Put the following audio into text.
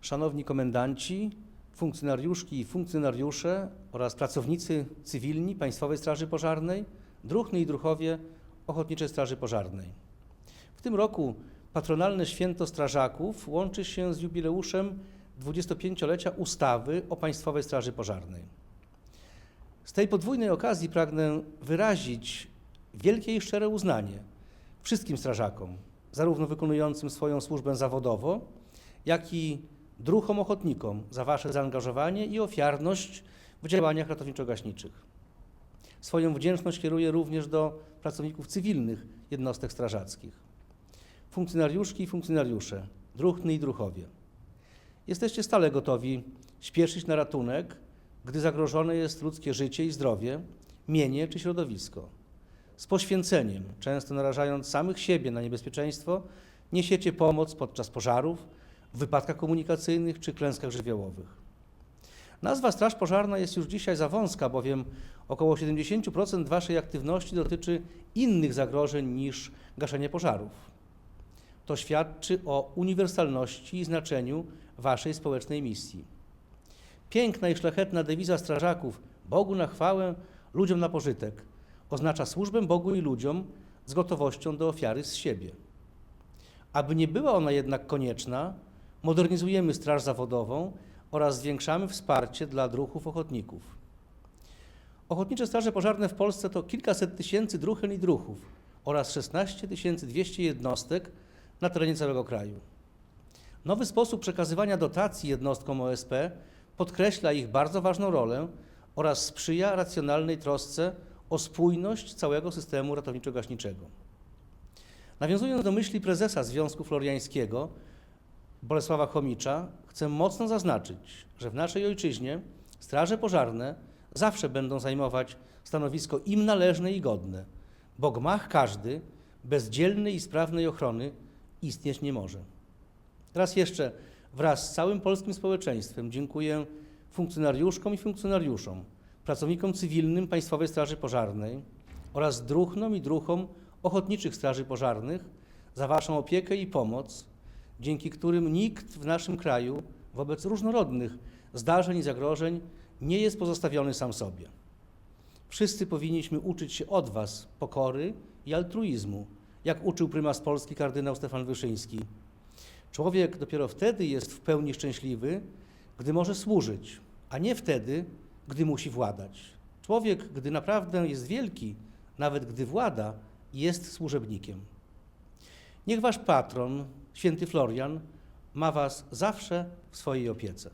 Szanowni komendanci, funkcjonariuszki i funkcjonariusze oraz pracownicy cywilni Państwowej Straży Pożarnej, druhny i druhowie Ochotniczej Straży Pożarnej. W tym roku patronalne święto strażaków łączy się z jubileuszem 25-lecia ustawy o Państwowej Straży Pożarnej. Z tej podwójnej okazji pragnę wyrazić wielkie i szczere uznanie wszystkim strażakom, zarówno wykonującym swoją służbę zawodowo, jak i druhom ochotnikom za Wasze zaangażowanie i ofiarność w działaniach ratowniczo-gaśniczych. Swoją wdzięczność kieruję również do pracowników cywilnych jednostek strażackich. Funkcjonariuszki i funkcjonariusze, druhny i druhowie. Jesteście stale gotowi śpieszyć na ratunek, gdy zagrożone jest ludzkie życie i zdrowie, mienie czy środowisko. Z poświęceniem, często narażając samych siebie na niebezpieczeństwo, niesiecie pomoc podczas pożarów, wypadkach komunikacyjnych czy klęskach żywiołowych. Nazwa Straż Pożarna jest już dzisiaj za wąska, bowiem około 70% Waszej aktywności dotyczy innych zagrożeń niż gaszenie pożarów. To świadczy o uniwersalności i znaczeniu Waszej społecznej misji. Piękna i szlachetna dewiza strażaków Bogu na chwałę, ludziom na pożytek oznacza służbę Bogu i ludziom z gotowością do ofiary z siebie. Aby nie była ona jednak konieczna, modernizujemy Straż Zawodową oraz zwiększamy wsparcie dla druhów ochotników. Ochotnicze Straże Pożarne w Polsce to kilkaset tysięcy druhen i druhów oraz 16 200 jednostek na terenie całego kraju. Nowy sposób przekazywania dotacji jednostkom OSP podkreśla ich bardzo ważną rolę oraz sprzyja racjonalnej trosce o spójność całego systemu ratowniczo-gaśniczego. Nawiązując do myśli prezesa Związku Floriańskiego, Bolesława Chomicza, chcę mocno zaznaczyć, że w naszej ojczyźnie straże pożarne zawsze będą zajmować stanowisko im należne i godne, bo gmach każdy bez dzielnej i sprawnej ochrony istnieć nie może. Raz jeszcze wraz z całym polskim społeczeństwem dziękuję funkcjonariuszkom i funkcjonariuszom, pracownikom cywilnym Państwowej Straży Pożarnej oraz druhnom i druhom ochotniczych straży pożarnych za Waszą opiekę i pomoc, dzięki którym nikt w naszym kraju wobec różnorodnych zdarzeń i zagrożeń nie jest pozostawiony sam sobie. Wszyscy powinniśmy uczyć się od Was pokory i altruizmu, jak uczył prymas Polski kardynał Stefan Wyszyński. Człowiek dopiero wtedy jest w pełni szczęśliwy, gdy może służyć, a nie wtedy, gdy musi władać. Człowiek, gdy naprawdę jest wielki, nawet gdy włada, jest służebnikiem. Niech wasz patron, święty Florian, ma was zawsze w swojej opiece.